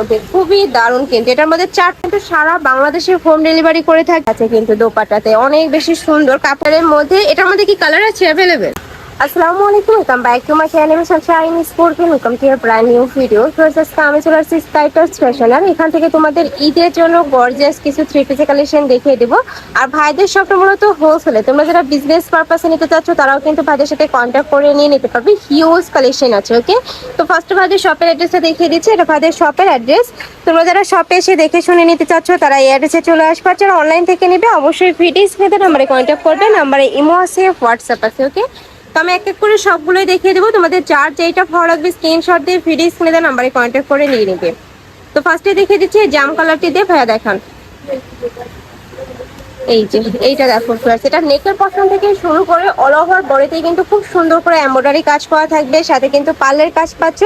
মধ্যে খুবই দারুণ কিন্তু। এটার মধ্যে চার কিন্তু সারা বাংলাদেশে হোম ডেলিভারি করে থাকে। কিন্তু দোপাটাতে অনেক বেশি সুন্দর। কাপড়ের মধ্যে এটার মধ্যে কি কালার আছে অ্যাভেলেবেল আসসালামু আলাইকুম, welcome back to my channel. Sunshine Sporting welcome to your brand new video first আমি চলে আসছি স্কাইটার্স ফ্যাশন এখান থেকে তোমাদের ঈদের জন্য গর্জিয়াস কিছু থ্রি পিসে কালেকশন দেখিয়ে দেবো। আর ভাইদের শপটা মূলত হোলসেলে তোমরা যারা বিজনেস পারপাসে নিতে চাচ্ছ, তারাও কিন্তু ভাইদের সাথে কন্ট্যাক্ট করে নিয়ে নিতে পারবে। হিউজ কালেকশন আছে ওকে তো ফার্স্ট ভাইদের শপের অ্যাড্রেসটা দেখিয়ে দিচ্ছি। এটা ভাইদের শপের অ্যাড্রেস তোমরা যারা শপে এসে দেখে শুনে নিতে চাচ্ছ, তারা এই অ্যাড্রেসে চলে আসবে। আর অনলাইন থেকে নেবে, অবশ্যই ভিডিওস ভেতরে নাম্বারে কন্ট্যাক্ট করবে। নাম্বারে ইমো আছে হোয়াটসঅ্যাপ আছে ওকে তো আমি এক এক করে সবগুলোই দেখিয়ে দেবো। তোমাদের যার যেটা ভালো লাগবে স্ক্রিনশট দিয়ে ভিডিও স্ক্রিনে দেওয়া নাম্বারে কন্ট্যাক্ট করে নিয়ে নেবে। তো ফার্স্টে দেখিয়ে দিচ্ছি জাম কালারটি দিয়ে ভাইয়া দেখান। এই যে, এইটা দেখো এটা নেকের পশন থেকে শুরু করে অল ওভার বডিতে কিন্তু খুব সুন্দর করে এমব্রয়ডারি কাজ করা থাকবে, সাথে কিন্তু পার্লের কাজ পাচ্ছ।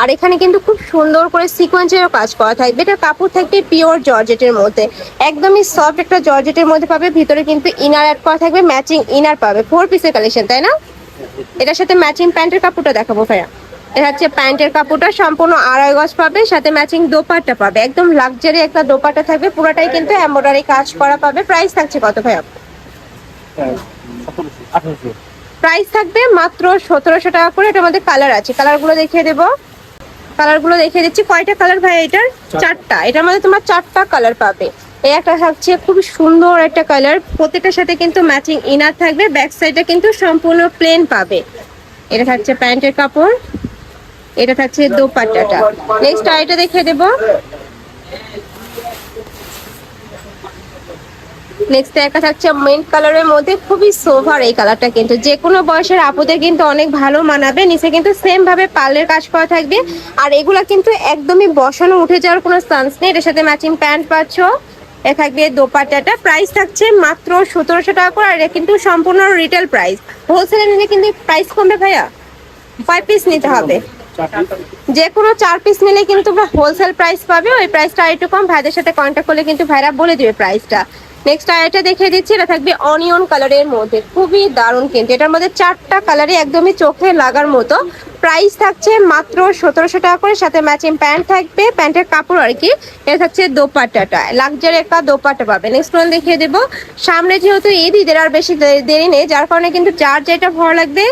আর এখানে কিন্তু খুব সুন্দর করে সিকোয়েন্সেরও কাজ করা থাকবে। এটা কাপড় থাকবে পিওর জর্জেটের মধ্যে। একদমই সফট একটা জর্জেটের মধ্যে পাবে, ভিতরে কিন্তু ইনার অ্যাড করা থাকবে ম্যাচিং ইনার পাবে। ফোর পিসের কালেকশন তাই না? এটার সাথে ম্যাচিং প্যান্টের কাপড়টা দেখাবো ভাইয়া। এটা হচ্ছে প্যান্টের কাপড়টা সম্পূর্ণ আড়াই গজ পাবে সাথে ম্যাচিং দোপাট্টা পাবে। একদম লাক্সারি একটা দোপাট্টা থাকবে পুরোটাই কিন্তু এমব্রয়ডারি কাজ করা পাবে। প্রাইস থাকছে কত ভাইয়া? প্রাইস থাকবে মাত্র সতেরোশো টাকা করে। এটার মধ্যে কালার আছে। কালারগুলো দেখিয়ে দেবো। কালারগুলো দেখিয়ে দিচ্ছি। কয়টা কালার ভাই এটার। চারটা। এটার মধ্যে তোমার চারটা কালার পাবে। এই একটা থাকছে খুবই সুন্দর একটা কালার প্রত্যেকটার সাথে কিন্তু ম্যাচিং ইনার থাকবে ব্যাক সাইডটা কিন্তু সম্পূর্ণ প্লেন পাবে। এটা থাকছে প্যান্টের কাপড়, এটা থাকছে দোপাট্টাটা। নেক্সট আইটা দেখে দেবো। নেক্সট একটা থাকছে মেন কালারের মধ্যে খুবই সোভার এই কালারটা কিন্তু। যে কোনো বয়সের আপুদের কিন্তু অনেক ভালো মানাবে, নিচে কিন্তু সেম ভাবে পার্লের কাজ করা থাকবে। আর এগুলা কিন্তু একদমই বসানো উঠে যাওয়ার কোনো চান্স নেই। এটার সাথে ম্যাচিং প্যান্ট পাচ্ছ। এ থাকবে দোপাট্টাটা। প্রাইস থাকছে মাত্র সতেরোশো টাকা করে, আর কিন্তু সম্পূর্ণ রিটেল প্রাইস হোলসেলে নিলে কিন্তু প্রাইস কমবে ভাইয়া। ফাইভ পিস নিতে হবে। যে কোনো চার পিস নিলে কিন্তু হোলসেল প্রাইস পাবে। ওই প্রাইসটা একটু কম। ভাইদের সাথে কন্ট্যাক্ট করলে কিন্তু ভাইরা বলে দিবে প্রাইসটা নেক্সট আরেকটা দেখিয়ে দিচ্ছি, এটা থাকবে অনিয়ন কালারের মধ্যে। খুবই দারুণ কিন্তু, এটার মধ্যে চারটা কালারই একদমই চোখে লাগার মতো। প্রাইস থাকছে মাত্র সতেরোশো টাকা করে, সাথে ম্যাচিং প্যান্ট থাকবে। প্যান্টের কাপড় আর কি, এটা থাকছে দোপাট্টাটা। লাক্সারি একটা দোপাট্টা পাবে। নেক্সট ওয়ান দেখিয়ে দেবো। সামনে যেহেতু ঈদ, ঈদের আর বেশি দেরি নেই, যার কারণে কিন্তু যার যেটা ভালো লাগবে,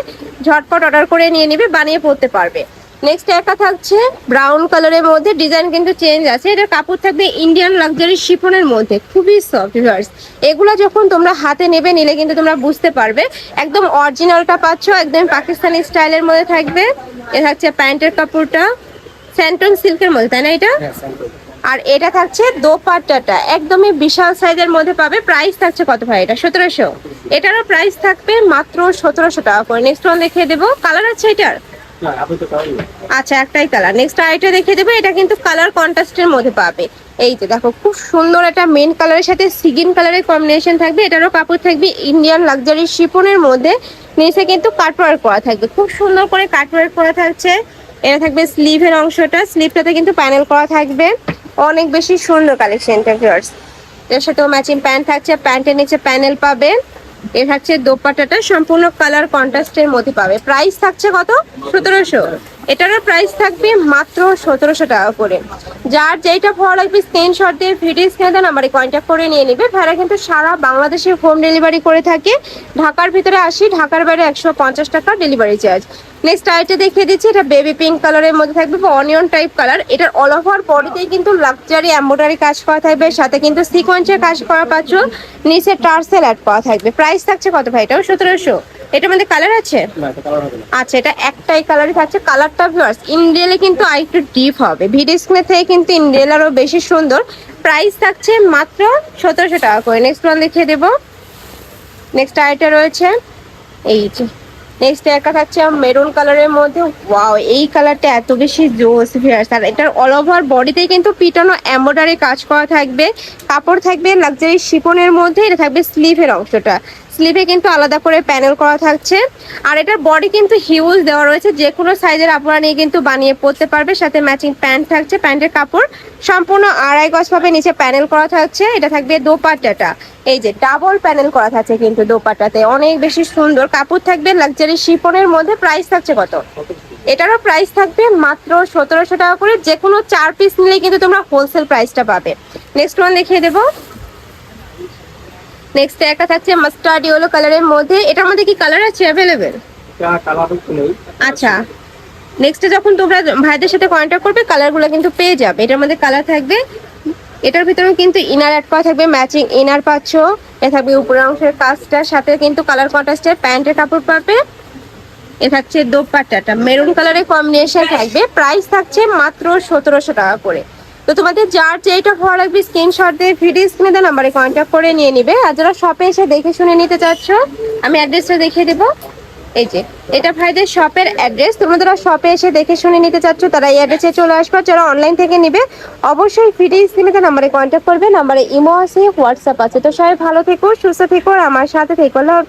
ঝটপট অর্ডার করে নিয়ে নিবে, বানিয়ে পড়তে পারবে। নেক্সট একটা থাকছে ব্রাউন কালারের মধ্যে ডিজাইন কিন্তু চেঞ্জ আছে। এটার কাপড় থাকবে ইন্ডিয়ান লাক্সারি শিফনের মধ্যে খুবই সফট ভিউয়ার্স এগুলো যখন তোমরা হাতে নেবে নিলে কিন্তু তোমরা বুঝতে পারবে। একদম অরিজিনালটা পাচ্ছ একদম পাকিস্তানি স্টাইলের মধ্যে থাকবে। এ থাকছে প্যান্টের কাপড়টা স্যান্টন সিল্কের মধ্যে তাই না এটা? আর এটা থাকছে দোপাট্টাটা একদমই বিশাল সাইজের মধ্যে পাবে। প্রাইস থাকছে কত ভাই এটা? সতেরোশো। এটারও প্রাইস থাকবে মাত্র সতেরোশো টাকা করে। নেক্সট ওয়ান দেখিয়ে দেবো। কালার আছে এটার? আচ্ছা একটাই কালার নেক্সট আরেকটা দেখিয়ে দেবো। এটা কিন্তু কালার কন্ট্রাস্টের মধ্যে পাবে। এই যে দেখো, খুব সুন্দর একটা মেন কালারের সাথে সিগিন কালারের কম্বিনেশন থাকবে। এটারও কাপড় থাকবে ইন্ডিয়ান লাক্সারি শিপনের মধ্যে। নিচে কিন্তু কাটওয়ার্ক করা থাকবে। খুব সুন্দর করে কাটওয়ার্ক করা থাকছে। এটা থাকবে স্লিভের অংশটা। স্লিভটাতে কিন্তু প্যানেল করা থাকবে। অনেক বেশি সুন্দর কালেকশনটা ভিউয়ার্স এর সাথেও ম্যাচিং প্যান্ট থাকছে। প্যান্টের নিচে প্যানেল পাবে। এ থাকছে দোপাট্টাটা সম্পূর্ণ কালার কন্ট্রাস্টের মধ্যে পাবে। প্রাইস থাকছে কত? সতেরোশো। এটারও প্রাইস থাকবে মাত্র সতেরোশো টাকা করে। যার যেটা ভালো লাগবে স্ক্রিনশট দিয়ে ভিডিও স্ক্রিনে দেন আমারে কন্ট্যাক্ট করে নিয়ে নেবে। ভাড়া কিন্তু সারা বাংলাদেশে হোম ডেলিভারি করে থাকে। ঢাকার ভিতরে আসি, ঢাকার বাইরে একশো পঞ্চাশ টাকা ডেলিভারি চার্জ নেক্সট আইটা দেখিয়ে দিচ্ছি, এটা বেবি পিঙ্ক কালারের মধ্যে থাকবে, বা অনিয়ন টাইপ কালার এটার অল ওভার বডিতেই কিন্তু লাক্সারি এম্ব্রয়ডারি কাজ করা থাকবে, সাথে কিন্তু সিকোয়েন্সের কাজ করা পাচ্ছ নিচে টার্সেল অ্যাড করা থাকবে। প্রাইস থাকছে কত ভাই এটাও? সতেরোশো। এটার মধ্যে কালার আছে? এটা আচ্ছা এটা একটাই কালারই থাকছে। কালারটা ভিউয়ার্স ইন্ডিয়ালে কিন্তু আরেকটু ডিপ হবে। ভিডিও স্ক্রিনের থেকে কিন্তু ইন্ডিয়াল আরও বেশি সুন্দর। প্রাইস থাকছে মাত্র সতেরোশো টাকা করে। নেক্সট ওয়ান দেখিয়ে দেবো। নেক্সট আইটা রয়েছে এই যে নেক্সট একটা থাকছে মেরুন কালারের মধ্যে। ওয়াও এই কালারটা এত বেশি জোস ভিউয়ার্স আর এটার অল ওভার বডিতে কিন্তু পিটানো এমব্রয়ডারি কাজ করা থাকবে। কাপড় থাকবে লাক্সারি শিপনের মধ্যে, এটা থাকবে স্লিভের অংশটা। স্লিভে কিন্তু আলাদা করে প্যানেল করা থাকছে। আর এটার বডি কিন্তু হিউজ দেওয়া রয়েছে। যে কোনো সাইজের আপনারা নিয়ে কিন্তু বানিয়ে পরতে পারবে। সাথে ম্যাচিং প্যান্ট থাকছে প্যান্টের কাপড়। সম্পূর্ণ আড়াই গজ ভাবে নিচে প্যানেল করা থাকছে। এটা থাকবে দোপাট্টাটা। এই যে ডাবল প্যানেল করা থাকছে কিন্তু দোপাট্টাতে। অনেক বেশি সুন্দর। কাপড় থাকবে লাক্সারি শিপনের মধ্যে। প্রাইস থাকছে কত? এটারও প্রাইস থাকবে মাত্র সতেরোশো টাকা করে। যে কোনো চার পিস নিলে কিন্তু তোমরা হোলসেল প্রাইসটা পাবে। নেক্সট ওয়ান দেখিয়ে দেবো। নেক্সট একটা থাকছে মাস্টার্ড ইয়েলো কালারের মধ্যে। এটার মধ্যে কি কালার আছে অ্যাভেলেবেল আচ্ছা। নেক্সটে যখন তোমরা ভাইদের সাথে কন্ট্যাক্ট করবে কালারগুলো কিন্তু পেয়ে যাবে। এটার মধ্যে কালার থাকবে, এটার ভিতরেও কিন্তু ইনার অ্যাড করা থাকবে ম্যাচিং ইনার পাচ্ছ। এ থাকবে উপরের অংশের কাজটার সাথে কিন্তু কালার কন্ট্রাস্টের প্যান্টের কাপড় পাবে। এ থাকছে দোপাট্টাটা। মেরুন কালারের কম্বিনেশন থাকবে। প্রাইস থাকছে মাত্র সতেরোশো টাকা করে। তো তোমাদের যার যেটা ভালো লাগবে স্ক্রিনশট দিয়ে ভিডিও স্ক্রিনে দেওয়া নাম্বারে কন্ট্যাক্ট করে নিয়ে নিবে। আর যারা শপে এসে দেখে শুনে নিতে চাচ্ছ, আমি অ্যাড্রেসটা দেখিয়ে দেবো। এই যে, এটা ভাইদের শপের অ্যাড্রেস তোমরা যারা শপে এসে দেখে শুনে নিতে চাচ্ছ, তারা এই অ্যাড্রেসে চলে আসবে। যারা অনলাইন থেকে নিবে, অবশ্যই ভিডিও স্ক্রিনে নাম্বারে কন্ট্যাক্ট করবে। নাম্বারে ইমো আছে হোয়াটসঅ্যাপ আছে। তো সবাই ভালো থেকো, সুস্থ থেকো, আর আমার সাথে থেকো। লাভ